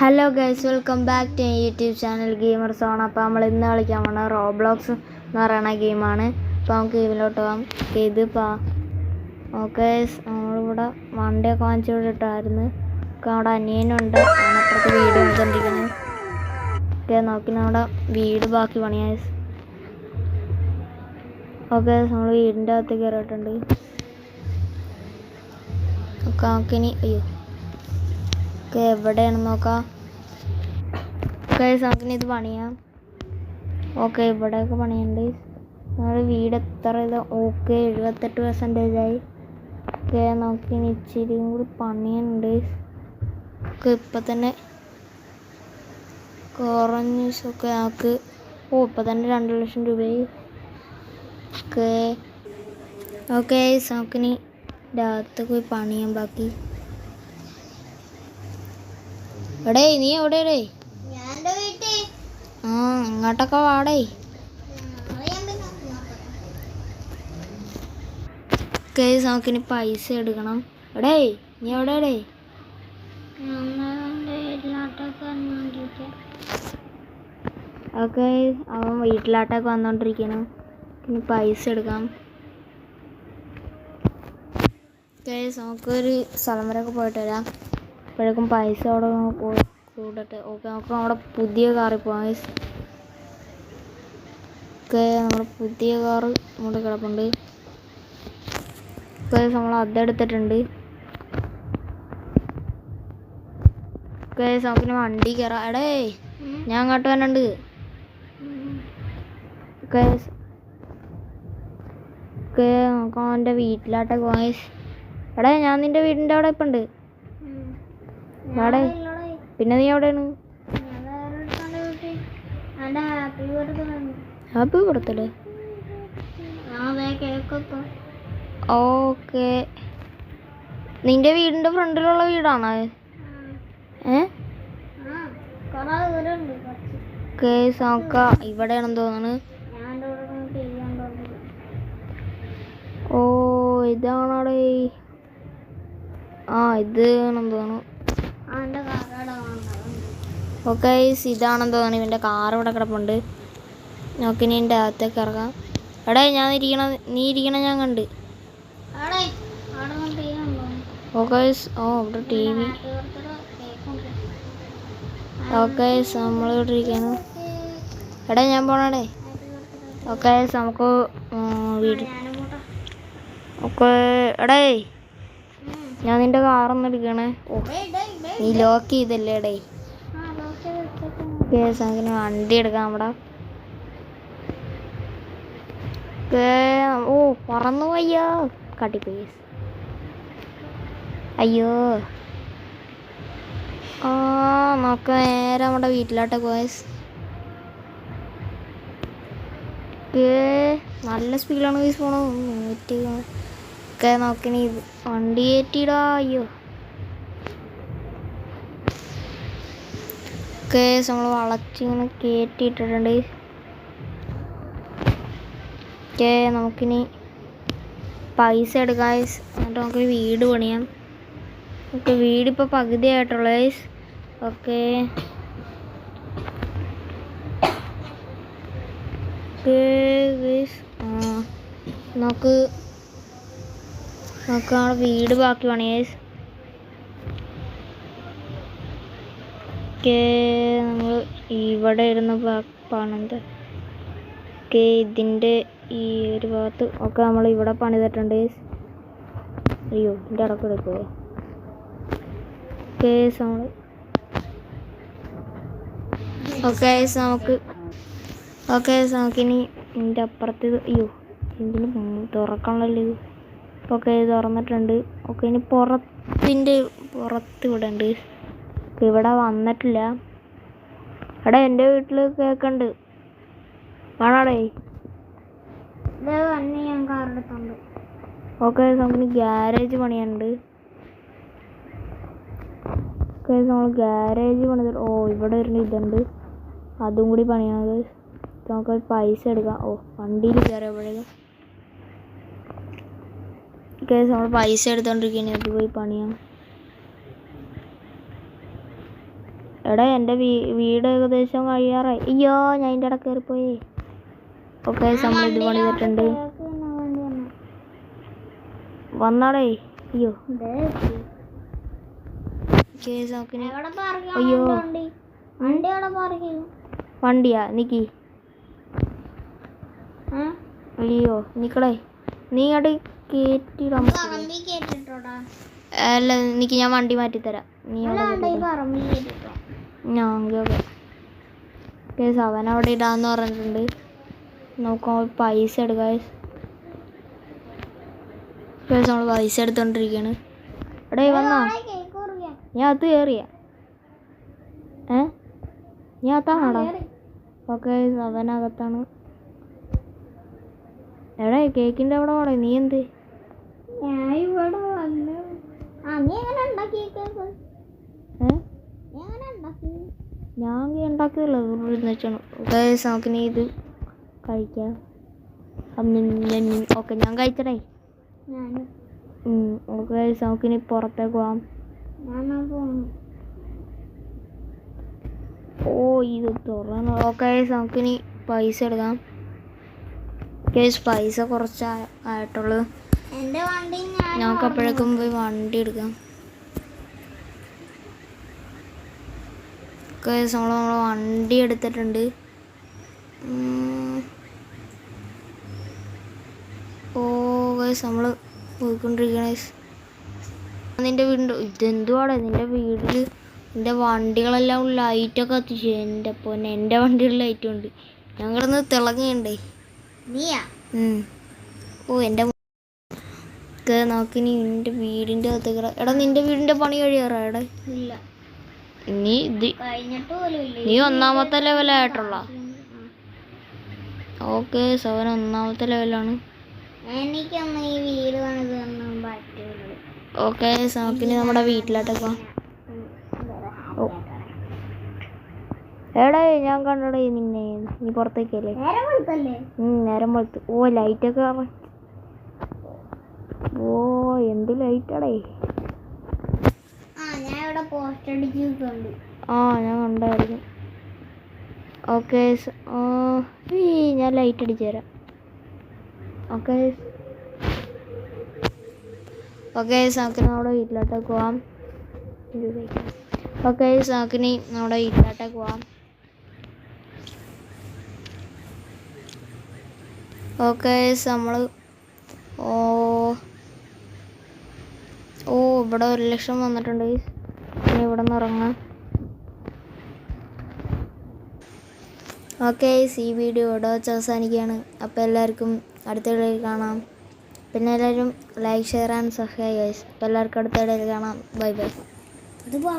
Hello guys welcome back to YouTube channel gamer zone അപ്പോൾ നമ്മൾ ഇന്ന് കളിക്കാൻ പോണ റോബ്ലോക്സ് എന്ന് പറയുന്ന ഗെയിമാണ് അപ്പോൾ നമുക്ക് ഗെയിമിലോട്ട് പോകാം. ഇത് പാ ഓക്കെ നമ്മളിവിടെ വണ്ടി ഒക്കെ വാങ്ങിച്ചു വിട്ടിട്ടായിരുന്നു ഒക്കെ അവിടെ അനിയനുണ്ട്. അപ്പുറത്ത് വീട് വന്നിരിക്കുന്നത് ഓക്കെ നോക്കി നമ്മുടെ വീട് ബാക്കി പണിയാ ഓക്കെ നമ്മൾ വീടിന്റെ അകത്ത് കയറിയിട്ടുണ്ട് ഒക്കെ നമുക്കിനി അയ്യോ. ഓക്കെ എവിടെയാണെന്ന് നോക്കാം? ഓക്കെ നമുക്കിനി ഇത് പണിയാം. ഓക്കെ ഇവിടെയൊക്കെ പണിയുണ്ട്. നമ്മുടെ വീട് എത്ര ഇത്? ഓക്കെ എഴുപത്തെട്ട് പെർസെന്റേജ് ആയി. ഓക്കെ നമുക്കിനി ഇച്ചിരിയും കൂടി പണിയുണ്ട്. ഓക്കെ ഇപ്പം തന്നെ കുറഞ്ഞ ഒക്കെ നമുക്ക് ഓ ഇപ്പം തന്നെ രണ്ട് ലക്ഷം രൂപയായി. ഓക്കെ. ഓക്കെ നമുക്കിനി രാത്രി പോയി പണിയാം ബാക്കി. എടേ നീ എവിടെ എടേ ആ ഇങ്ങോട്ടൊക്കെ വാടേ. കേസ് നമുക്കിനി പൈസ എടുക്കണം. എടേ നീ എവിടെ എടേ ഓക്കെ അവൻ വീട്ടിലാട്ടൊക്കെ വന്നോണ്ടിരിക്കണം പിന്നെ പൈസ എടുക്കാം. കേസ് നമുക്കൊരു സ്ഥലം വരെയൊക്കെ പോയിട്ട് വരാം. അപ്പോഴേക്കും പൈസ അവിടെ കൂടട്ടെ ഓക്കെ നമുക്ക് നമ്മുടെ പുതിയ കാറിൽ പോകാം. ഓക്കെ നമ്മുടെ പുതിയ കാറ് നമ്മുടെ കിടപ്പുണ്ട്. ഓക്കെ നമ്മൾ അതെടുത്തിട്ടുണ്ട് ഓക്കെ നമുക്കിനി വണ്ടി കയറാം. എടേ ഞാൻ അങ്ങോട്ട് വരണുണ്ട്. ഓക്കെ നമുക്ക് അവന്റെ വീട്ടിലോട്ടൊക്കെ പോകാം എടേ ഞാൻ നിന്റെ വീടിന്റെ അവിടെ ഇപ്പം ഉണ്ട് വാടേ പിന്നെ നീ എവിടെയാണ്? Happy birthday okay. നിന്റെ വീടിന്റെ ഫ്രണ്ടിലുള്ള വീടാണോ? ഏ? കേസ് ഇവിടെയാണെന്ന് തോന്നുന്നു. ഓ ഇതാണോടെ? ആ ഇത് ആണെന്ന് തോന്നുന്നു ആ എന്റെ കാറയുടെ വാങ്ങുന്നത് ഓക്കെ ഇതാണെന്ന് തോന്നുന്നു ഇവന്റെ കാർ ഇവിടെ കിടപ്പുണ്ട് നോക്കിനി എന്റെ അകത്തേക്ക് ഇറങ്ങാം. എടേ ഞാൻ ഇരിക്കണ നീ ഇരിക്കണ ഞാൻ കണ്ട്. ഓക്കെ ഓ ഇവിടെ ടി വി. ഓക്കെ നമ്മളിവിടെ ഇരിക്കുന്നു. എടാ ഞാൻ പോണടേ? ഓക്കെ നമുക്ക് വീട് ഓക്കെ എടേ ഞാൻ നിന്റെ കാറൊന്നും എടുക്കണേ. നീ ലോക്ക് ചെയ്തല്ലേ ഓക്കെ നമുക്ക് വണ്ടി എടുക്കാം നമ്മുടെ. ഓ പറന്നു പോയ്യോ കട്ടിപ്പോയി. അയ്യോ. ആ നമുക്ക് നേരെ നമ്മുടെ വീട്ടിലോട്ട് പോയ. നല്ല സ്പീഡിലാണ് പൈസ പോണു നൂറ്റി ഒക്കെ നോക്കണി. വണ്ടി കയറ്റിയിടാ അയ്യോ. ഒക്കെ നമ്മൾ വളച്ചിങ്ങനെ കയറ്റിയിട്ടിട്ടുണ്ട് ഓക്കെ നമുക്കിനി പൈസ എടുക്കാം. എന്നിട്ട് നമുക്ക് വീട് പണിയാം. നമുക്ക് വീടിപ്പോൾ പകുതി ആയിട്ടുള്ള ഓക്കെ നമുക്ക് നമുക്ക് നമ്മുടെ വീട് ബാക്കി പണിയാ നമ്മൾ ഇവിടെ ഇരുന്ന് പണിത്. ഓക്കെ ഇതിന്റെ ഈ ഒരു ഭാഗത്ത് ഒക്കെ നമ്മൾ ഇവിടെ പണിതിട്ടുണ്ട് അയ്യോ ഇതിന്റെ അടക്കം എടുക്കുമോ ഓക്കെ നമ്മൾ ഓക്കെ നമുക്ക് ഓക്കെ നമുക്കിനി ഇതിന്റെ അപ്പുറത്ത് അയ്യോ ഇതിന് തുറക്കണമല്ലോ ഇത്? ഓക്കെ ഇത് തുറന്നിട്ടുണ്ട്. ഓക്കെ ഇനി പുറത്തിന്റെ പുറത്ത് ഇവിടെ ഉണ്ട് ഓക്കെ ഇവിടെ വന്നിട്ടില്ല. എടാ എന്റെ വീട്ടിൽ കേൾക്കുന്നുണ്ട് ഞാൻ കാറെടുത്തുണ്ട് ഓക്കെ നമുക്ക് ഗ്യാരേജ് പണിയുണ്ട്. ഓക്കെ നമ്മൾ ഗ്യാരേജ് പണിത് ഓ ഇവിടെ ഒരു ഇതുണ്ട്. അതും കൂടി പണിയണത്. നമുക്ക് പൈസ എടുക്കാം. ഓ വണ്ടിയിൽ കയറിയപ്പോഴേക്കും ഓക്കെ നമ്മൾ പൈസ എടുത്തോണ്ടിരിക്കുന്നു അത് പോയി പണിയാം. എടാ എന്റെ വീട് ഏകദേശം കഴിയാറായി. അയ്യോ ഞാൻ എന്റെ ഇടയ്ക്ക് കയറിപ്പോയി. ഓക്കെ നമ്മൾ ഇത് പണിതിട്ടുണ്ട് വന്നാടേ. അയ്യോ. കേസ് അയ്യോ. വണ്ടിയാ നിക്കി? അയ്യോ നിക്കടേ. നീ ഇങ്ങോട്ട് അല്ല നിക്ക് ഞാൻ വണ്ടി നീ. പറമ്പി കേട്ടിട്ടോ ഞാൻ ഓക്കെ കേസ് അവൻ അവിടെ ഇടാന്ന് പറഞ്ഞിട്ടുണ്ട്. നമുക്ക് പൈസ എടുക്കാം കേസ് നമ്മൾ പൈസ എടുത്തോണ്ടിരിക്കാണ്. എടേ വന്നാ ഞാൻ അത് കയറിയ ഏ? ഞാൻ അത്താണോ ഓക്കെ അവനകത്താണ് എടേ കേക്കിന്റെ അവിടെ പോടെ നീ എന്ത്? ഞാൻ ഇവിടെ വന്നു. ആ നീ എങ്ങനെ ഉണ്ടാക്കി? ഞാൻ ഉണ്ടാക്കിയതല്ല ഇരുന്ന് വെച്ചാണ്. ഓക്കെ നമുക്ക് നീ ഇത് കഴിക്കാം. ഓക്കെ ഞാൻ കഴിച്ചടേ ഓക്കെ നമുക്കിനി പുറത്തേക്ക് പോവാം. ഓ ഇത് തുറന്നു. ഓക്കെ നമുക്കിനി പൈസ എടുക്കാം. കേസ് പൈസ കുറച്ച് ആയിട്ടുള്ളൂ. ഞങ്ങൾക്ക് അപ്പോഴേക്കും പോയി വണ്ടി എടുക്കാം. നമ്മൾ നമ്മളെ വണ്ടി എടുത്തിട്ടുണ്ട്. ഓ ഗൈസ് നമ്മൾ പോയിക്കൊണ്ടിരിക്കണേ നിന്റെ വീട് ഇതെന്തുവാണ് നിന്റെ വീട്ടിൽ എന്റെ വണ്ടികളെല്ലാം ലൈറ്റൊക്കെ കത്തിച്ചു. എന്റെ പൊന്നെ എന്റെ വണ്ടിയിൽ ലൈറ്റും ഉണ്ട്. തിളങ്ങിയുണ്ടേ നീയാ? ഓ എന്റെ ഒക്കെ നോക്കിനി നിന്റെ വീടിന്റെ അകത്തേക്ക് ഇടാം. എടാ നിന്റെ വീടിന്റെ പണി കഴിയാറാ എടാ? ഇല്ല. നീ ഇത് നീ ഒന്നാമത്തെ ലെവലായിട്ടുള്ള ഓക്കെ സവൻ ഒന്നാമത്തെ ലെവലാണ് എനിക്കൊന്നും ഈ വീട് ഓക്കെ നമുക്കിനി നമ്മുടെ വീട്ടിലോട്ടൊക്കെ. എടേ ഞാൻ കണ്ടടേ നിന്നെ. നീ പുറത്തേക്കല്ലേ നേരെ വെളുത്ത്. ഓ ലൈറ്റൊക്കെ ഓ എന്ത് ലൈറ്റടേ ആ ഞാൻ കണ്ടായിരുന്നു ഓക്കെ ഞാൻ ലൈറ്റ് അടിച്ചു തരാം. ഓക്കെ ഓക്കെ നമുക്ക് നമ്മുടെ വീട്ടിലോട്ടേക്ക് പോവാം. ഓക്കെ നമുക്കിനി നമ്മുടെ വീട്ടിലോട്ടേക്ക് പോവാം. ഓക്കെ നമ്മൾ ഓ ഓ ഇവിടെ ഒരു ലക്ഷം വന്നിട്ടുണ്ട്. ഇനി ഇവിടെ നിന്ന് ഇറങ്ങാം. ഓക്കെ ഈ വീഡിയോ ഇവിടെ വെച്ച് അവസാനിക്കുകയാണ്. അപ്പോൾ എല്ലാവർക്കും അടുത്ത വീഡിയോയിൽ കാണാം. പിന്നെ എല്ലാവരും ലൈക്ക് ഷെയർ ആൻഡ് സബ്സ്ക്രൈബ് അപ്പോൾ എല്ലാവർക്കും അടുത്ത വീഡിയോയിൽ കാണാം. Bye bye